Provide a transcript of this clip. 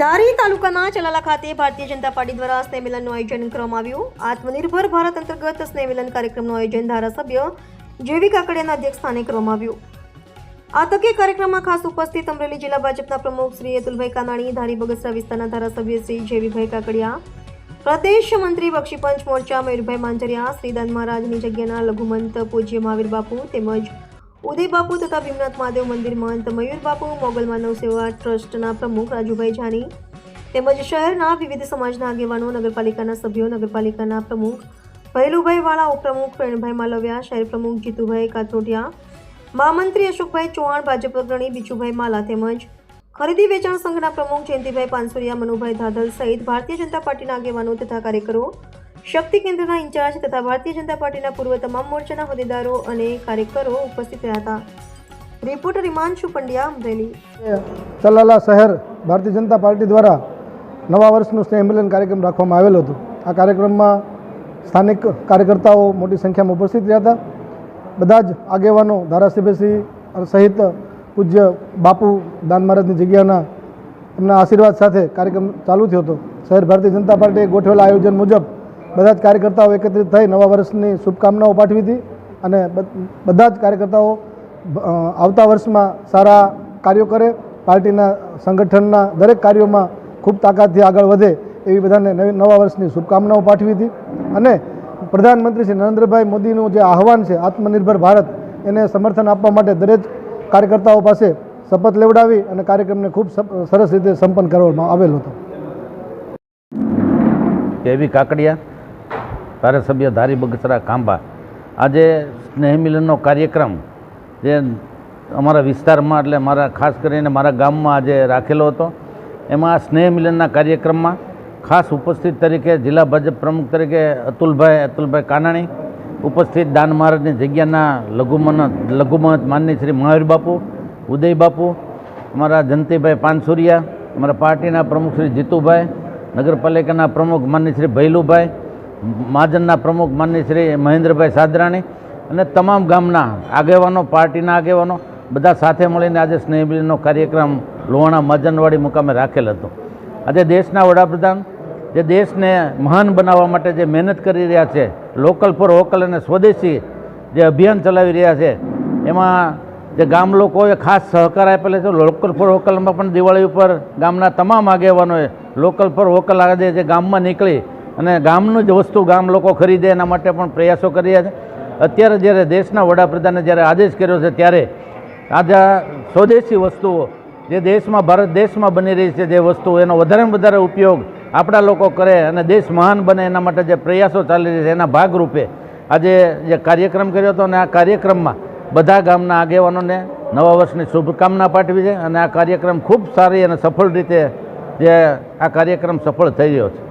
ધારી તાલુકાના ચલાલા ખાતે ભારતીય જનતા પાર્ટી દ્વારા સ્નેહમિલનનું આયોજન કરવામાં આવ્યું. આત્મનિર્ભર ભારત અંતર્ગત સ્નેહમિલન કાર્યક્રમનું આયોજન ધારાસભ્ય જેવી કાકડિયાના અધ્યક્ષ સ્થાને કરવામાં આવ્યું. આ તકે કાર્યક્રમમાં ખાસ ઉપસ્થિત અમરેલી જિલ્લા ભાજપના પ્રમુખ શ્રી અતુલભાઈ કાનાણી, ધારી બગસરા વિસ્તારના ધારાસભ્ય શ્રી જેવીભાઈ કાકડિયા, પ્રદેશ મંત્રી બક્ષીપંચ મોરચા, મયુરભાઈ માંજરિયા, શ્રીદાન મહારાજની જગ્યાના લઘુમંત પૂજ્ય મહાવીર બાપુ તેમજ ઉદય બાપુ તથા ભીમનાથ મહાદેવ મંદિર મહંત મયુર મોગલ માનવ સેવા ટ્રસ્ટના પ્રમુખ રાજુભાઈ જાની તેમજ શહેરના વિવિધ સમાજના આગેવાનો, નગરપાલિકાના સભ્યો, નગરપાલિકાના પ્રમુખ ભૈલુભાઈ વાળા, ઉપપ્રમુખ પ્રેણભાઈ માલવ્યા, શહેર પ્રમુખ જીતુભાઈ કાથોટિયા મહામંત્રી અશોકભાઈ ચૌહાણ, ભાજપ અગ્રણી બીજુભાઈ માલા તેમજ ખરીદી વેચાણ સંઘના પ્રમુખ જયંતિભાઈ પાનસુરિયા, મનુભાઈ ધાધલ સહિત ભારતીય જનતા પાર્ટીના આગેવાનો તથા કાર્યકરો શક્તિ કેન્દ્રના ઇન્ચાર્જ તથા ભારતીય જનતા પાર્ટીના પૂર્વ તમામ મોરચાના હોદ્દેદારો અને કાર્યકરો ઉપસ્થિત રહ્યા હતા. રિપોર્ટર હિમાંશુ પંડ્યા અમરેલી તલાલા શહેર ભારતીય જનતા પાર્ટી દ્વારા નવા વર્ષનું સ્નેહ મિલન કાર્યક્રમ રાખવામાં આવેલો હતો. આ કાર્યક્રમમાં સ્થાનિક કાર્યકર્તાઓ મોટી સંખ્યામાં ઉપસ્થિત રહ્યા હતા. બધા જ આગેવાનો ધારાસભ્યશ્રી સહિત પૂજ્ય બાપુ દાન મહારાજની જગ્યાના એમના આશીર્વાદ સાથે કાર્યક્રમ ચાલુ થયો હતો. શહેર ભારતીય જનતા પાર્ટીએ ગોઠવેલા આયોજન મુજબ બધા જ કાર્યકર્તાઓ એકત્રિત થઈ નવા વર્ષની શુભકામનાઓ પાઠવી હતી અને બધા જ કાર્યકર્તાઓ આવતા વર્ષમાં સારા કાર્યો કરે, પાર્ટીના સંગઠનના દરેક કાર્યોમાં ખૂબ તાકાતથી આગળ વધે એવી બધાને નવી વર્ષની શુભકામનાઓ પાઠવી હતી. અને પ્રધાનમંત્રી શ્રી નરેન્દ્રભાઈ મોદીનું જે આહવાન છે, આત્મનિર્ભર ભારત, એને સમર્થન આપવા માટે દરેક કાર્યકર્તાઓ પાસે શપથ લેવડાવી અને કાર્યક્રમને ખૂબ સરસ રીતે સંપન્ન કરવામાં આવેલો હતો. કેવી કાકડિયા? ધારાસભ્ય ધારી બગસરા ખાંભા. આજે સ્નેહમિલનનો કાર્યક્રમ જે અમારા વિસ્તારમાં એટલે મારા ખાસ કરીને મારા ગામમાં આજે રાખેલો હતો. એમાં આ સ્નેહ મિલનના કાર્યક્રમમાં ખાસ ઉપસ્થિત તરીકે જિલ્લા ભાજપ પ્રમુખ તરીકે અતુલભાઈ અતુલભાઈ કાનાણી, ઉપસ્થિત દાન મહારાજની જગ્યાના લઘુમન, લઘુમહત માનની શ્રી મહાવીર બાપુ, ઉદય બાપુ, અમારા જંતીભાઈ પાનસુરિયા, અમારા પાર્ટીના પ્રમુખ શ્રી જીતુભાઈ, નગરપાલિકાના પ્રમુખ માનની શ્રી ભૈલુભાઈ મહાજનના પ્રમુખ માનની શ્રી મહેન્દ્રભાઈ સાદરાણી અને તમામ ગામના આગેવાનો, પાર્ટીના આગેવાનો બધા સાથે મળીને આજે સ્નેહમિલનનો કાર્યક્રમ લોહાણા મહાજનવાડી મુકામે રાખેલ હતો. આજે દેશના વડાપ્રધાન જે દેશને મહાન બનાવવા માટે જે મહેનત કરી રહ્યા છે, લોકલ ફોર વોકલ અને સ્વદેશી જે અભિયાન ચલાવી રહ્યા છે, એમાં જે ગામ લોકોએ ખાસ સહકાર આપેલો છે, લોકલ ફોર વોકલમાં પણ દિવાળી ઉપર ગામના તમામ આગેવાનોએ લોકલ ફોર વોકલ આજે જે ગામમાં નીકળી અને ગામનું જ વસ્તુ ગામ લોકો ખરીદે એના માટે પણ પ્રયાસો કર્યા છે. અત્યારે જ્યારે દેશના વડાપ્રધાને જ્યારે આદેશ કર્યો છે ત્યારે આજે સ્વદેશી વસ્તુઓ, જે દેશમાં ભારત દેશમાં બની રહી છે જે વસ્તુઓ, એનો વધારેમાં વધારે ઉપયોગ આપણા લોકો કરે અને દેશ મહાન બને એના માટે જે પ્રયાસો ચાલી રહ્યા છે, એના ભાગરૂપે આજે જે કાર્યક્રમ કર્યો હતો અને આ કાર્યક્રમમાં બધા ગામના આગેવાનોને નવા વર્ષની શુભકામના પાઠવી છે અને આ કાર્યક્રમ ખૂબ સારી અને સફળ રીતે જે આ કાર્યક્રમ સફળ થઈ રહ્યો છે.